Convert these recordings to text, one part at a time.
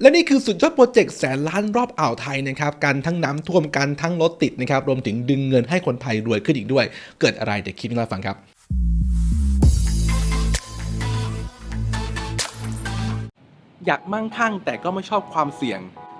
และนี่คือสุดยอดโปรเจกต์แสนล้านรอบอ่าวไทยนะครับการทั้งน้ำท่วมกันทั้งรถติดนะครับรวมถึงดึงเงินให้คนไทยรวยขึ้นอีกด้วย เกิดอะไรเดี๋ยวคลิปนี้มาฟังครับอยากมั่งคั่งแต่ก็ไม่ชอบความเสี่ยง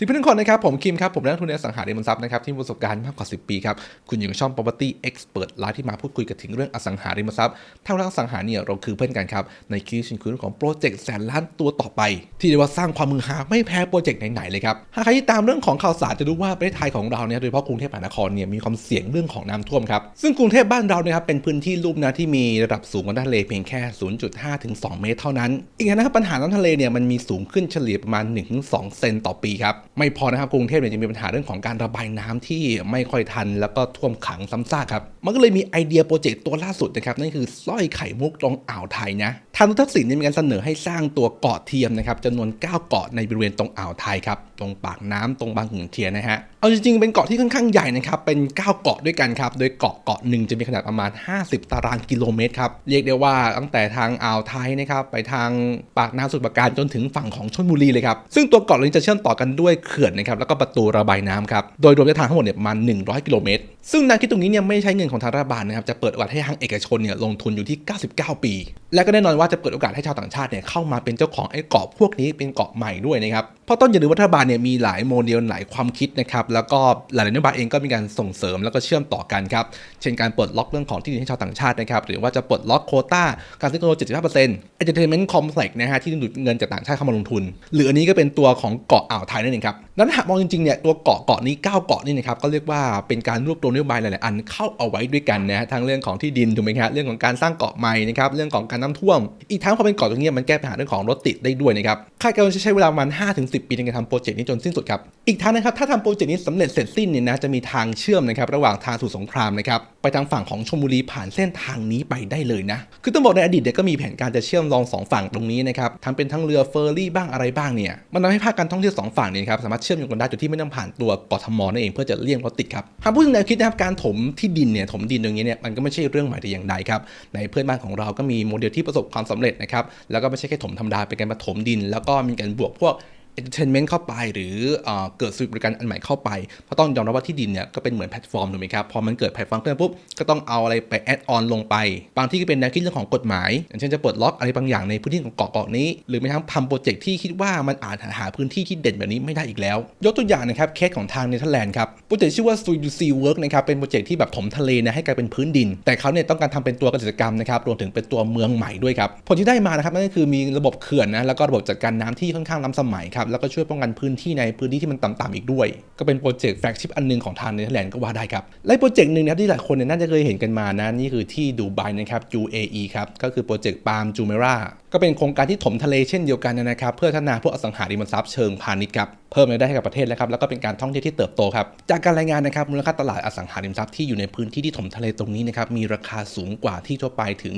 สิบเพื่อนทุกคนนะครับผมคิมครับผมนักทุนในอสังหาริมทรัพย์นะครับที่มีประสบการณ์มากกว่า 10 ปีครับคุณอยู่ในช่อง property expert ไลฟ์ที่มาพูดคุยกันถึงเรื่องอสังหาริมทรัพย์ถ้าเราอสังหาเนี่ยเราคือเพื่อนกันครับในคลิปชิงคุณของโปรเจกต์แสนล้านตัวต่อไป ที่เรียกว่าสร้างความมือหาไม่แพ้โปรเจกต์ไหนๆเลยครับหากใครที่ตามเรื่องของข่าวสารจะรู้ว่าประเทศไทยของเราเนี่ยโดยเฉพาะกรุงเทพมหานครเนี่ยมีความเสี่ยงเรื่องของน้ำท่วมครับซึ่งกรุงเทพบ้านเราเนี่ยครับเป็นพื้นที่ลุ่มนะที่มีระดับสูงกว่าทะเลเพียงแค่ 0.5ถึง2เมตรเท่านั้นอีกนะครับปัญหาน้ำทะเลเนี่ยมันมีสูงขึ้นเฉลี่ยประมาณ 1-2 เซนต่อปีครับ ไม่พอนะครับกรุงเทพเนี่ยจะมีปัญหาเรื่องของการระบายน้ำที่ไม่ค่อยทัน แล้วก็ท่วมขังซ้ำซากครับมันก็เลยมีไอเดียโปรเจกต์ตัวล่าสุดนะครับนั่นคือสร้อยไข่มุกตรงอ่าวไทยนะทางทักษิณเนี่ยมีการเสนอให้สร้างตัวเกาะเทียมนะครับจำนวน 9 เกาะในบริเวณตรงอ่าวไทยครับ ตรงปากน้ำตรงบางขุนเทียนนะฮะ เอาจริงๆ เป็นเกาะที่ค่อนข้างใหญ่นะครับ เป็น 9 เกาะด้วยกันครับ โดยเกาะเกาะหนึ่งจะมีขนาดประมาณ 50 ตารางกิโลเมตรครับ เรียกได้ว่าตั้งแต่ทางอ่าวไทยนะครับ ไปทางปากน้ำสุดประการจนถึงฝั่งของชลบุรีเลยครับ ซึ่งตัวเกาะนี้จะเชื่อมต่อกันด้วยเขื่อนนะครับ แล้วก็ประตูระบายน้ำครับ โดยรวมระยะทางทั้งหมดเนี่ยประมาณ 100 กิโลเมตร ซึ่งแนวคิดตรงนี้เนี่ยไม่ใช้เงินของทางรัฐบาลนะครับ จะเปิดโอกาสให้ทางเอกชนเนี่ยลงทุนอยู่ที่ 99 ปี และก็แน่นอนว่าจะเปิดโอกาสให้ชาวต่างชาติเนี่ยเข้ามาเป็นเจ้าของไอ้เกาะพวกนี้เป็นเกาะใหม่ด้วยนะครับเพราะต้นอย่าลืมว่ารัฐบาลเนี่ยมีหลายโมเดลหลายความคิดนะครับแล้วก็หลายๆนโยบายเองก็มีการส่งเสริมแล้วก็เชื่อมต่อกันครับเช่นการปลดล็อกเรื่องของที่ดินให้ชาวต่างชาตินะครับหรือว่าจะปลดล็อกโคต้าการซื้อคอนโด75% Entertainment Complex นะฮะที่ดูดเงินจากต่างชาติเข้ามาลงทุน หรืออันนี้ก็เป็นตัวของเกาะอ่าวไทยนั่นเองครับนั้นหากมองจริงๆเนี่ยตัวเกาะเกาะนี้ 9 เกาะนี่นะครับก็เรียกว่าเป็นการรวบรวมนโยบายหลายๆอันเข้าเอาไว้ด้วยกันนะฮะทั้งเรื่องของที่ดินถูกไหมครับเรื่องของการสร้างเกาะใหม่นะครับเรื่องของการน้ำท่วม อีกทั้งพอเป็นเกาะตรงนี้มันแก้ปัญหาเรื่องของรถติดได้ด้วยนะครับคาดการณ์ว่าจะใช้เวลาประมาณ5-10 ปีในการทำโปรเจกตนี้จนสิ้นสุดครับ อีกทั้งนะครับถ้าทำโปรเจกต์นี้สำเร็จเสร็จสิ้นเนี่ยนะจะมีทางเชื่อมนะครับระหว่างทางสู่สงครามนะครับไปทางฝั่งของชลบุรีผ่านเส้นทางนี้ไปได้เลยนะ คือต้องบอกในอดีตเนี่ยก็มีแผนการจะเชื่อมรองสองฝั่งตรงนี้นะครับทำเป็นทั้งเรือเฟอร์รี่บ้างอะไรบ้างเนี่ยมันทำให้ภาคการท่องเที่ยวสองฝั่งเนี่ยครับสามารถเชื่อมโยงกันได้โดยที่ไม่ต้องผ่านตัวกทมนั่นเองเพื่อจะเลี่ยงรถติดครับหากพูดถึงแนวคิดนะครับการถมที่ดินเนี่ยถมดินตรงนี้เนี่ยมันก็ไม่ใช่เรื่องใหม่แต่อย่างใดครับในเพื่อนบ้านของเราก็มีโมเดลที่ประสบความสำเร็จนะครับแล้วก็ไม่ใช่แค่ถมธรรมดาเป็นการมาถมดิน แล้วก็มีการบวกพวก entertainment เข้าไป หรือเอเกิดสื่อบริการอันใหม่เข้าไป เพราะต้องยอมรับว่าที่ดินเนี่ยก็เป็นเหมือนแพลตฟอร์มถูกไหมครับ พอมันเกิดแพลตฟอร์มขึ้นปุ๊บ ก็ต้องเอาอะไรไปแอดออนลงไป บางที่ก็เป็นแนวคิดเรื่องของกฎหมาย อย่างเช่นจะปลดล็อกอะไรบางอย่างในพื้นที่ของเกาะเกาะนี้ หรือไม่ทั้งทำโปรเจกต์ที่คิดว่ามันอาจหาพื้นที่ที่เด่นแบบนี้ไม่ได้อีกแล้ว ยกตัวอย่างนะครับเคสของทางเนเธอร์แลนด์ครับ โปรเจกต์ชื่อว่า s u i s e Work นะครับ เป็นโปรเจกต์ที่แบบถมทะเลนะให้กลายเป็นพื้นดิน แต่เขาเนี่ยต้องการทำเป็นตัวเกษตรกรรมนะครับ รวมถึงเป็นตัวเมืองใหม่ด้วยครับ ผลที่ได้มานะครับนั่นก็คือมีระบบเขื่อนนะ แล้วก็ระบบจัดการน้ำที่ค่อนข้างล้ำสมัยครับแล้วก็ช่วยป้องกันพื้นที่ในพื้นที่ที่มันต่ำๆอีกด้วย ก็เป็นโปรเจกต์แฟลกชิพอันหนึงของทางเนเธอร์แลนด์ก็ว่าได้ครับ และโปรเจกต์หนึ่งนะครับที่หลายคนเนี่ยน่าจะเคยเห็นกันมานะนี่คือที่ดูไบนะครับ UAE ครับก็คือโปรเจกต์ปาล์มจูเมราก็เป็นโครงการที่ถมทะเลเช่นเดียวกันนะครับ เพื่อพัฒนาพวกอสังหาริมทรัพย์เชิงพาณิชย์ครับเพิ่มรายได้ให้กับประเทศแล้วครับแล้วก็เป็นการท่องเที่ยวที่เติบโตครับจากการรายงานนะครับมูลค่าตลาดอสังหาริมทรัพย์ที่อยู่ในพื้นที่ที่ถมทะเลตรงนี้นะครับมีราคาสูงกว่าที่ทั่วไปถึง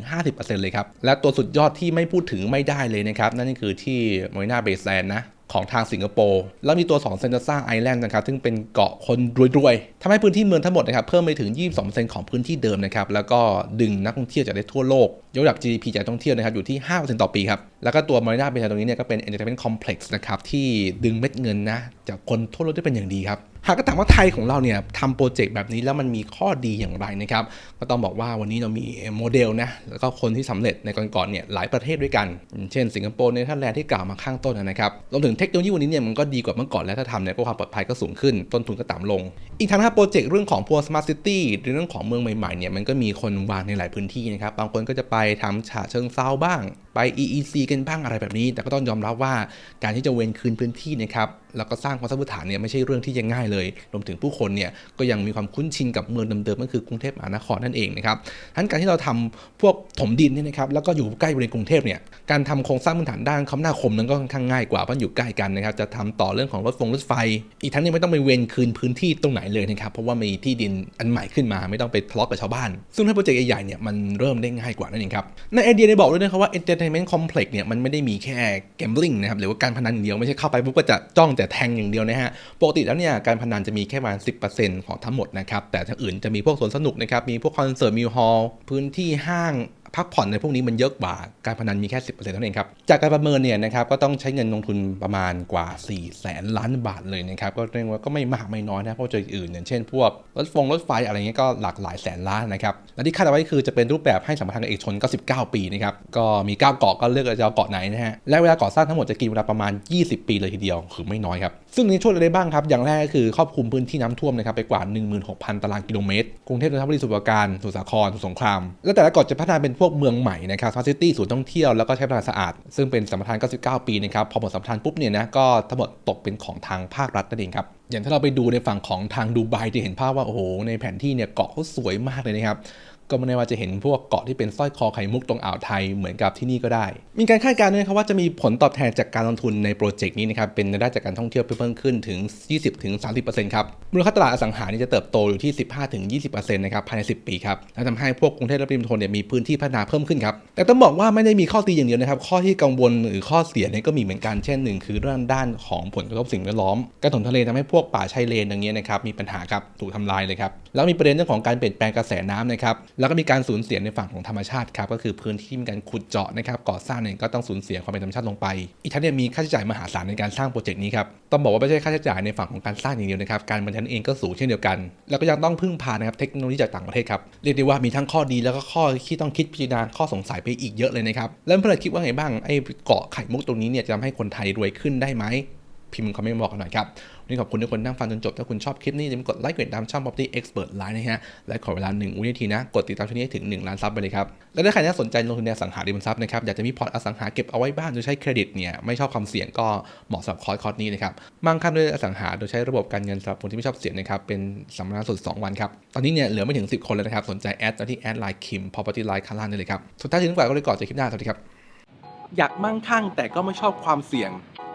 20-50%เลยครับและตัวสุดยอดที่ไม่พูดถึงไม่ได้เลยนะครับนั่นก็คือที่มอรินาเบสแลนด์นะของทางสิงคโปร์แล้วมีตัว2เซนต์ซ่าไอแลนด์นะครับซึ่งเป็นเกาะคนรวยๆทำให้พื้นที่เมืองทั้งหมดนะครับเพิ่มไปถึง 22%ของพื้นที่เดิมนะครับแล้วก็ดึงนักท่องเที่ยวจากได้ทั่วโลกยกระดับ GDP จากท่องเที่ยวนะครับอยู่ที่ 5%ต่อปีครับ แล้วก็ตัวมารีนาเบย์ตรงนี้เนี่ยก็เป็น Entertainment Complex นะครับที่ดึงเม็ดเงินนะจากคนทั่วโลกได้เป็นอย่างดีครับ หากก็ถามว่าไทยของเราเนี่ยทำโปรเจกต์แบบนี้แล้วมันมีข้อดีอย่างไรนะครับ ก็ต้องบอกว่าวันนี้เรามีโมเดลนะแล้วก็คนที่สำเร็จในก่อนๆเนี่ยหลายประเทศด้วยกัน เช่นสิงคโปร์เนเธอร์แลนด์ที่กล่าวมาข้างต้นนะครับรวมถึงเทคโนโลยีวันนี้เนี่ยมันก็ดีกว่าเมื่อก่อนแล้วถ้าทำเนี่ยก็ความปลอดภัยก็สูงขึ้นต้นทุนก็ต่ำลง อีกทั้งถ้าโปรเจกต์เรื่องของพวก smart city หรือเรื่องของเมืองใหม่ๆเนี่ยมันก็มีคนวางในหลายพื้นที่นะครับบางคนก็จะไปทำฉะเชิงเซาบ้างไป EEC กันบ้างอะไรแบบนี้ แต่ก็ต้องยอมรับว่าการที่จะเวนคืนพื้นที่นะครับแล้วก็สร้างความสมบูรณ์ฐานเนี่ยไม่ใช่เรื่องที่จะง่ายเลย รวมถึงผู้คนเนี่ยก็ยังมีความคุ้นชินกับเมืองเดิมๆก็คือกรุงเทพมหานครนั่นเองนะครับทั้นการที่เราทำพวกถมดินเนี่ยนะครับแล้วก็อยู่ใกล้บริเวณกรุงเทพเนี่ยการทำโครงสร้างพื้นฐานด้านคมนาคมนั้นก็ค่อนข้างง่ายกว่าเพราะอยู่ใกล้กันนะครับจะทำต่อเรื่องของรถฟงรถไฟ อีกทั้งยังไม่ต้องไปเวนคืนพื้นที่ตรงไหนเลยนะครับเพราะว่ามีที่ดินอันใหม่ขึ้นมาไม่ต้องไปทะเลาะกับชาวบ้าน ซึ่งถ้าโปรเจกต์ใหญ่ๆเนี่ยมันเริ่มได้ง่ายกว่านั่นเองครับในไอเดียได้บอกด้วยนะครับว่า entertainment complex เนี่ยมันไม่ได้มีแค่ gambling นะครับหรือว่าการพนันอย่างเดียวไม่ใช่เข้าไปปุ๊บก็จะจ้องแต่แทงอย่างเดียวนะฮะปกติแล้วเนี่ยการพนันจะมีแค่ประมาณ10%ของทั้งหมดนะครับแต่ทางอื่นจะมีพวกสวนสนุกนะครับมีพวกคอนเสิร์ตมิวฮอลล์พื้นที่ห้าง พักผ่อนในพวกนี้มันเยอะกว่าการพนันมีแค่ 10%เท่านั้นเองครับ จากการประเมินเนี่ยนะครับก็ต้องใช้เงินลงทุนประมาณกว่า4แสนล้านบาทเลยนะครับ ก็เรียกว่าก็ไม่มากไม่น้อยนะ เพราะเจกต์อื่นอย่างเช่นพวกรถฟงรถไฟอะไรเงี้ยก็หลากหลายแสนล้านนะครับ และที่คาดเอาไว้คือจะเป็นรูปแบบให้สัมปทานเอกชนก็ 19 ปีนะครับ ก็มี 9 เกาะก็เลือกจะเอาเกาะไหนนะฮะ และเวลาก่อสร้างทั้งหมดจะกินเวลาประมาณ 20 ปีเลยทีเดียว คือไม่น้อยครับ ซึ่งนี้ช่วยอะไรได้บ้างครับ อย่างแรกก็คือครอบคลุมพื้นที่น้ำท่วมนะครับไปกว่า 16,000 ตารางกิโลเมตร กรุงเทพนนทบุรีสมุทรราการสุสาครสมุทรสงคราม และแต่ละเกาะจะพัฒนาเป็นพวกเมืองใหม่นะครับฟาซิตี้ศูนย์ท่องเที่ยวแล้วก็ใช้พลังงานสะอาด ซึ่งเป็นสัมปทาน 99 ปีนะครับ พอหมดสัมปทานปุ๊บเนี่ยนะก็ทั้งหมดตกเป็นของทางภาครัฐนั่นเองครับอย่างถ้าเราไปดูในฝั่งของทางดูไบจะเห็นภาพว่าโอ้โหในแผนที่เนี่ยเกาะเขาสวยมากเลยนะครับ ก็ไม่ได้ว่าจะเห็นพวกเกาะที่เป็นสร้อยคอไข่มุกตรงอ่าวไทยเหมือนกับที่นี่ก็ได้ มีการคาดการณ์ด้วยนะครับว่าจะมีผลตอบแทนจากการลงทุนในโปรเจกต์นี้นะครับเป็นรายได้จากการท่องเที่ยวเพิ่มขึ้นถึง 20-30%ครับมูลค่าตลาดอสังหานี่จะเติบโตอยู่ที่ 15-20%นะครับภายใน 10 ปีครับและทำให้พวกกรุงเทพและปริมณฑลเนี่ยมีพื้นที่พัฒนาเพิ่มขึ้นครับแต่ต้องบอกว่าไม่ได้มีข้อตีอย่างเดียวนะครับข้อที่กังวลหรือข้อเสียเนี่ยก็มีเหมือนกันเช่นหนึ่งคือเรื่องด้านของผลกระทบสิ่งแวดล้อมการถมทะเลทำให้พวกป่าชายเลนอย่างเงี้ยนะครับมีปัญหาครับถูกทำลายเลยครับแล้วมีประเด็นเรื่องของการเปลี่ยนแปลงกระแสน้ำนะครับแล้วก็มีการสูญเสียในฝั่งของธรรมชาติครับก็คือพื้นที่มีการขุดเจาะนะครับก่อสร้างเนี่ยก็ต้องสูญเสียความเป็นธรรมชาติลงไป อีกทั้งเนี่ยมีค่าใช้จ่ายมหาศาลในการสร้างโปรเจกต์นี้ครับต้องบอกว่าไม่ใช่ค่าใช้จ่ายในฝั่งของการสร้างอย่างเดียวนะครับการบริหารเองก็สูงเช่นเดียวกัน แล้วก็ยังต้องพึ่งพานะครับเทคโนโลยีจากต่างประเทศครับเรียกได้ว่ามีทั้งข้อดีแล้วก็ข้อที่ต้องคิดพิจารณาข้อสงสัยไปอีกเยอะเลยนะครับแล้วเพื่อนคิดว่าไงบ้างไอ้เกาะไข่มุกตรงนี้เนี่ยจะทำให้คนไทยรวยขึ้นได้ไหมพิมพ์คอมเมนต์บอกกันหน่อยครับ นนี้ขอบคุณทุกคนนั่งฟังจนจบ ถ้าคุณชอบคลิปนี้อย่าลืมกดไลค์กดติดตามช่อง Property Expert Line นะฮะ และขอเวลา1วินาทีนะ กดติดตามช่องนี้ให้ถึง 1 ล้านซับไปเลยครับ และถ้าใครน่าสนใจลงทุนในอสังหาริมทรัพย์นะครับ อยากจะมีพอร์ตอสังหาเก็บเอาไว้บ้านโดยใช้เครดิตเนี่ยไม่ชอบความเสี่ยงก็เหมาะสำหรับคอร์สคอร์สนี้นะครับมั่งคั่งด้วยอสังหาโดยใช้ระบบการเงินสำหรับคนที่ไม่ชอบเสี่ยงนะครับเป็นสัมมนาสุด2วันครับตอนนี้เนี่ยเหลือไม่ถึง 10 คนเลยนะครับสนใจแอดที่แอดไลน์คิม property line ข้างล่างได้เลยครับสุดท้ายถึงกว่าก็เลยก่อนเจอคลิปหน้าสวัสดีครับอยากมั่งคั่งแต่ก็ไม่ชอบความเสี่ยง